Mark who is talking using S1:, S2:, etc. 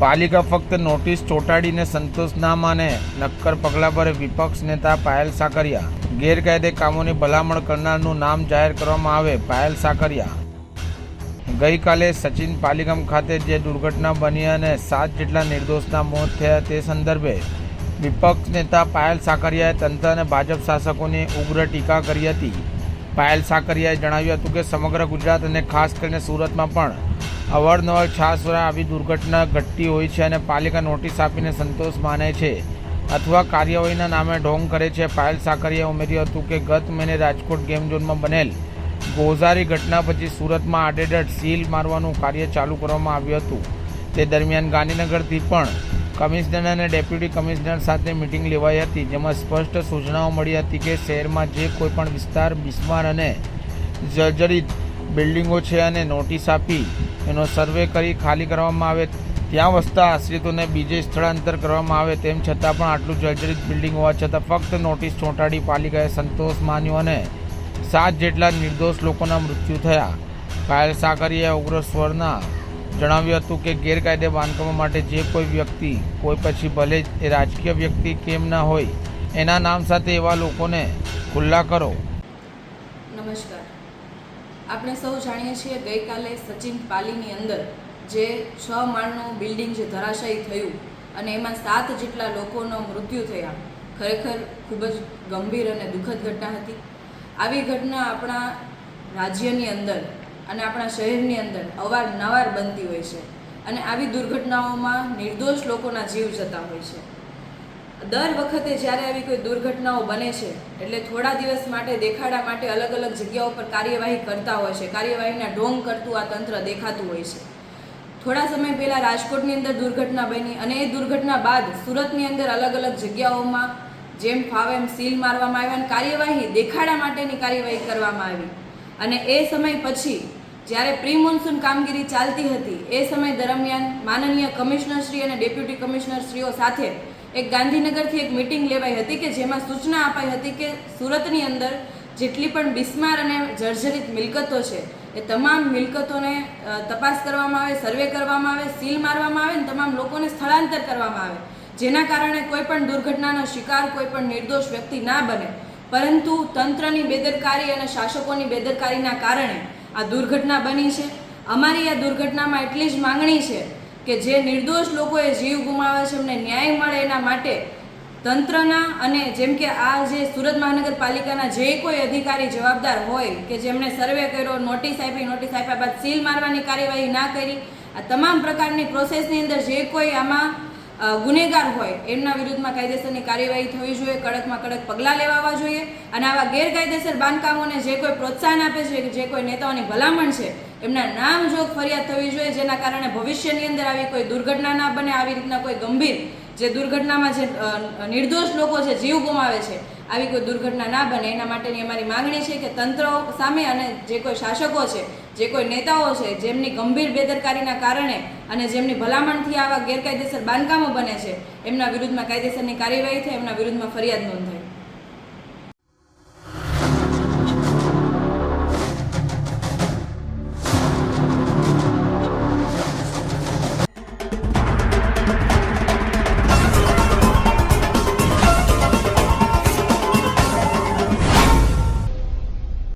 S1: પાલિકા ફક્ત નોટિસ ચોંટાડીને સંતોષ ના માને નક્કર પગલાં પર વિપક્ષ નેતા પાયલ સાકરિયા. ગેરકાયદે કામોની ભલામણ કરનારનું નામ જાહેર કરવામાં આવે પાયલ સાકરિયા. ગઈકાલે સચિન પાલિગામ ખાતે જે દુર્ઘટના બની અને સાત જેટલા નિર્દોષના મોત થયા તે સંદર્ભે વિપક્ષ નેતા પાયલ સાકરિયાએ તંત્ર અને ભાજપ શાસકોની ઉગ્ર ટીકા કરી હતી. પાયલ સાકરિયાએ જણાવ્યું હતું કે સમગ્ર ગુજરાત અને ખાસ કરીને સુરતમાં પણ અવારનવાર છાસવરા આવી દુર્ઘટના ઘટતી હોય છે અને પાલિકા નોટિસ આપીને સંતોષ માને છે. અથવા કાર્યવાહીના નામે ઢોંગ કરે છે. પાયલ સાકરિયાએ ઉમેર્યું હતું કે ગત મહિને રાજકોટ ગેમ ઝોનમાં બનેલ ગોઝારી ઘટના પછી સુરતમાં આડેડડ સીલ મારવાનું કાર્ય ચાલુ કરવામાં આવ્યું હતું. તે દરમિયાન ગાંધીનગરથી પણ કમિશનર અને ડેપ્યુટી કમિશનર સાથે મિટિંગ લેવાઈ હતી, જેમાં સ્પષ્ટ સૂચનાઓ મળી હતી કે શહેરમાં જે કોઈપણ વિસ્તાર બિસ્માર અને જર્જરિત બિલ્ડિંગો છે અને નોટિસ આપી એનો સર્વે કરી ખાલી કરવામાં આવે ત્યાં વસતા આશ્રિતોને બીજે સ્થળાંતર કરવામાં આવે તેમ છતાં પણ આટલું જર્જરિત બિલ્ડિંગ હોવા છતાં ફક્ત નોટિસ ચોંટાડી પાલિકાએ સંતોષ માન્યો અને સાત જેટલા નિર્દોષ લોકોના મૃત્યુ થયા. કાયલ સાકરીએ ઉગ્ર સ્વરના જણાવ્યું હતું કે ગેરકાયદે બાંધકામો માટે જે કોઈ વ્યક્તિ, કોઈ પછી ભલે એ રાજકીય વ્યક્તિ કેમ ના હોય, એના નામ સાથે એવા લોકોને ખુલ્લા કરો.
S2: નમસ્કાર. આપણે સૌ જાણીએ છીએ ગઈકાલે સચિન પાલીની અંદર જે છ માળનું બિલ્ડિંગ જે ધરાશાયી થયું અને એમાં સાત જેટલા લોકોનો મૃત્યુ થયા. ખરેખર ખૂબ જ ગંભીર અને દુઃખદ ઘટના હતી. આવી ઘટના આપણા રાજ્યની અંદર અને આપણા શહેરની અંદર અવારનવાર બનતી હોય છે અને આવી દુર્ઘટનાઓમાં નિર્દોષ લોકોના જીવ જતા હોય છે. દર વખતે જ્યારે આવી કોઈ દુર્ઘટનાઓ બને છે, એટલે થોડા દિવસ માટે, દેખાડા માટે અલગ અલગ જગ્યાઓ પર કાર્યવાહી કરતા હોય છે. કાર્યવાહીના ઢોંગ કરતું આ તંત્ર દેખાતું હોય છે. થોડા સમય પહેલાં રાજકોટની અંદર દુર્ઘટના બની અને એ દુર્ઘટના બાદ સુરતની અંદર અલગ અલગ જગ્યાઓમાં જેમ ફાવે એમ સીલ મારવામાં આવ્યા અને કાર્યવાહી દેખાડા માટેની કાર્યવાહી કરવામાં આવી. અને એ સમય પછી, જ્યારે પ્રી મોન્સૂન કામગીરી ચાલતી હતી, એ સમય દરમિયાન માનનીય કમિશનરશ્રી અને ડેપ્યુટી કમિશનરશ્રીઓ સાથે એક ગાંધીનગરથી એક મિટિંગ લેવાઈ હતી કે જેમાં સૂચના અપાઈ હતી કે સુરતની અંદર જેટલી પણ બિસ્માર અને જર્જરિત મિલકતો છે, એ તમામ મિલકતોને તપાસ કરવામાં આવે, સર્વે કરવામાં આવે, સીલ મારવામાં આવે અને તમામ લોકોને સ્થળાંતર કરવામાં આવે, જેના કારણે કોઈ પણ દુર્ઘટનાનો શિકાર, કોઈ પણ નિર્દોષ વ્યક્તિ ના બને. પરંતુ તંત્રની બેદરકારી અને શાસકોની બેદરકારીના કારણે આ દુર્ઘટના બની છે. અમારી આ દુર્ઘટનામાં એટલી જ માંગણી છે કે જે નિર્દોષ લોકોએ જીવ ગુમાવ્યા છે, એમને ન્યાય મળે એના માટે તંત્રના અને જેમ કે આ જે સુરત મહાનગરપાલિકાના જે કોઈ અધિકારી જવાબદાર હોય કે જેમણે સર્વે કર્યો, નોટિસ આપી, નોટિસ આપ્યા બાદ સીલ મારવાની કાર્યવાહી ના કરી, આ તમામ પ્રકારની પ્રોસેસની અંદર જે કોઈ આમાં ગુનેગાર હોય, એમના વિરુદ્ધમાં કાયદેસરની કાર્યવાહી થવી જોઈએ, કડકમાં કડક પગલાં લેવાવા જોઈએ અને આવા ગેરકાયદેસર બાંધકામોને જે કોઈ પ્રોત્સાહન આપે છે, જે કોઈ નેતાઓની ભલામણ છે એમના નામ જો ફરિયાદ થવી જોઈએ, જેના કારણે ભવિષ્યની અંદર આવી કોઈ દુર્ઘટના ના બને, આવી રીતના કોઈ ગંભીર જે દુર્ઘટનામાં જે નિર્દોષ લોકો છે, જીવ ગુમાવે છે, આવી કોઈ દુર્ઘટના ના બને. એના માટેની અમારી માગણી છે કે તંત્ર સામે અને જે કોઈ શાસકો છે, જે કોઈ નેતાઓ છે, જેમની ગંભીર બેદરકારીના કારણે અને જેમની ભલામણથી આવા ગેરકાયદેસર બાંધકામો બને છે, એમના વિરુદ્ધમાં કાયદેસરની કાર્યવાહી થાય, એમના વિરુદ્ધમાં ફરિયાદ નોંધાય.